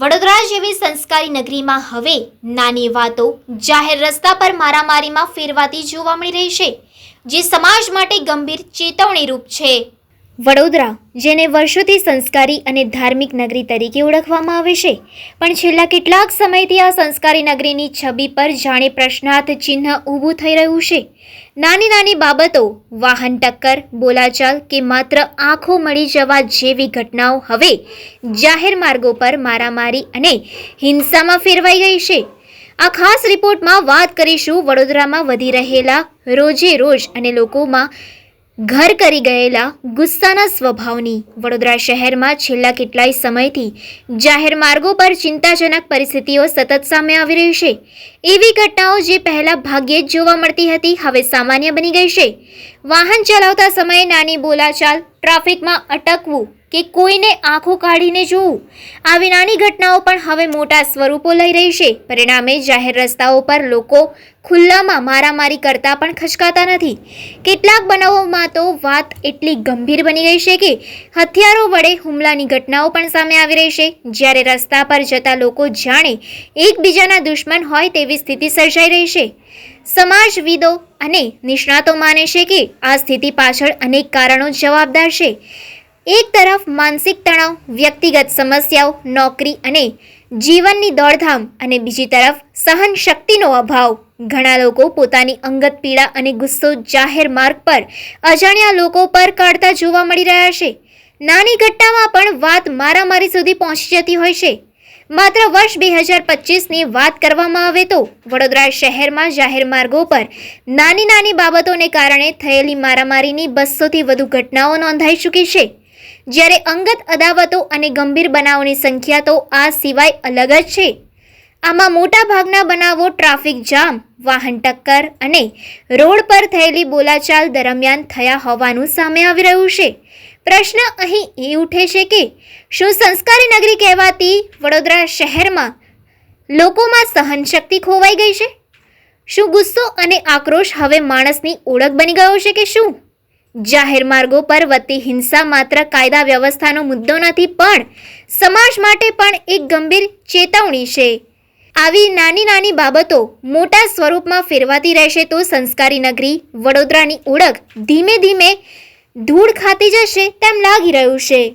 વડોદરા જેવી સંસ્કારી નગરીમાં હવે નાની વાતો. જાહેર રસ્તા પર મારામારીમાં ફેરવાતી જોવા મળી રહી છે, જે સમાજ માટે ગંભીર ચેતવણીરૂપ છે. વડોદરા, જેને વર્ષોથી સંસ્કારી અને ધાર્મિક નગરી તરીકે ઓળખવામાં આવે છે. પણ છેલ્લા કેટલાક સમયથી આ સંસ્કારી નગરીની છબી પર જાણે પ્રશ્નાર્થ ચિહ્ન ઊભું થઈ રહ્યું છે. નાની નાની બાબતો, વાહન ટક્કર, બોલાચાલ કે માત્ર આંખો મળી જવા જેવી ઘટનાઓ હવે જાહેર માર્ગો પર મારામારી અને હિંસામાં ફેરવાઈ ગઈ છે. આ ખાસ રિપોર્ટમાં વાત કરીશું વડોદરામાં વધી રહેલા રોજે રોજ અને લોકોમાં ઘર કરી ગયેલા ગુસ્સાના સ્વભાવની. વડોદરા શહેરમાં છેલ્લા કેટલાય સમયથી જાહેર માર્ગો પર ચિંતાજનક પરિસ્થિતિઓ સતત સામે આવી રહી છે. એવી ઘટનાઓ જે પહેલા ભાગ્યે જ જોવા મળતી હતી, હવે સામાન્ય બની ગઈ છે. વાહન ચલાવતા સમયે નાની બોલાચાલ ટ્રાફિકમાં અટકવું કે કોઈને આંખો કાઢીને જોવું, આવી નાની ઘટનાઓ પણ હવે મોટા સ્વરૂપો લઈ રહી છે. પરિણામે જાહેર રસ્તાઓ પર લોકો ખુલ્લામાં મારામારી કરતા પણ ખચકાતા નથી. કેટલાક બનાવોમાં તો વાત એટલી ગંભીર બની ગઈ છે કે હથિયારો વડે હુમલાની ઘટનાઓ પણ સામે આવી રહી છે. જ્યારે રસ્તા પર જતા લોકો જાણે એકબીજાના દુશ્મન હોય તેવી સ્થિતિ સર્જાઈ રહી છે. સમાજવિદો અને નિષ્ણાતો માને છે કે આ સ્થિતિ પાછળ અનેક કારણો જવાબદાર છે. એક તરફ માનસિક તણાવ, વ્યક્તિગત સમસ્યાઓ, નોકરી અને જીવનની દોડધામ અને બીજી તરફ સહન શક્તિનો અભાવ. ઘણા લોકો પોતાની અંગત પીડા અને ગુસ્સો જાહેર માર્ગ પર અજાણ્યા લોકો પર કાઢતા જોવા મળી રહ્યા છે. નાની ઘટનામાં પણ વાત મારામારી સુધી પહોંચી જતી હોય છે. માત્ર વર્ષ બે હજાર પચીસની વાત કરવામાં આવે તો વડોદરા શહેરમાં જાહેર માર્ગો પર નાની નાની બાબતોને કારણે થયેલી મારામારીની બસોથી વધુ ઘટનાઓ નોંધાઈ ચૂકી છે. જ્યારે અંગત અદાવતો અને ગંભીર બનાવોની સંખ્યા તો આ સિવાય અલગ જ છે. આમાં મોટાભાગના બનાવો ટ્રાફિક જામ, વાહન ટક્કર અને રોડ પર થયેલી બોલાચાલ દરમિયાન થયા હોવાનું સામે આવી રહ્યું છે. પ્રશ્ન અહીં એ ઉઠે છે કે શું સંસ્કારી નગરી કહેવાતી વડોદરા શહેરમાં લોકોમાં સહનશક્તિ ખોવાઈ ગઈ છે? શું ગુસ્સો અને આક્રોશ હવે માણસની ઓળખ બની ગયો છે કે શું? જાહેર માર્ગો પર વધતી હિંસા માત્ર કાયદા વ્યવસ્થાનો મુદ્દો નથી, પણ સમાજ માટે પણ એક ગંભીર ચેતવણી છે. આવી નાની નાની બાબતો મોટા સ્વરૂપમાં ફેરવાતી રહેશે તો સંસ્કારી નગરી વડોદરાની ઓળખ ધીમે ધીમે ધૂળ ખાતી જશે તેમ લાગી રહ્યું છે.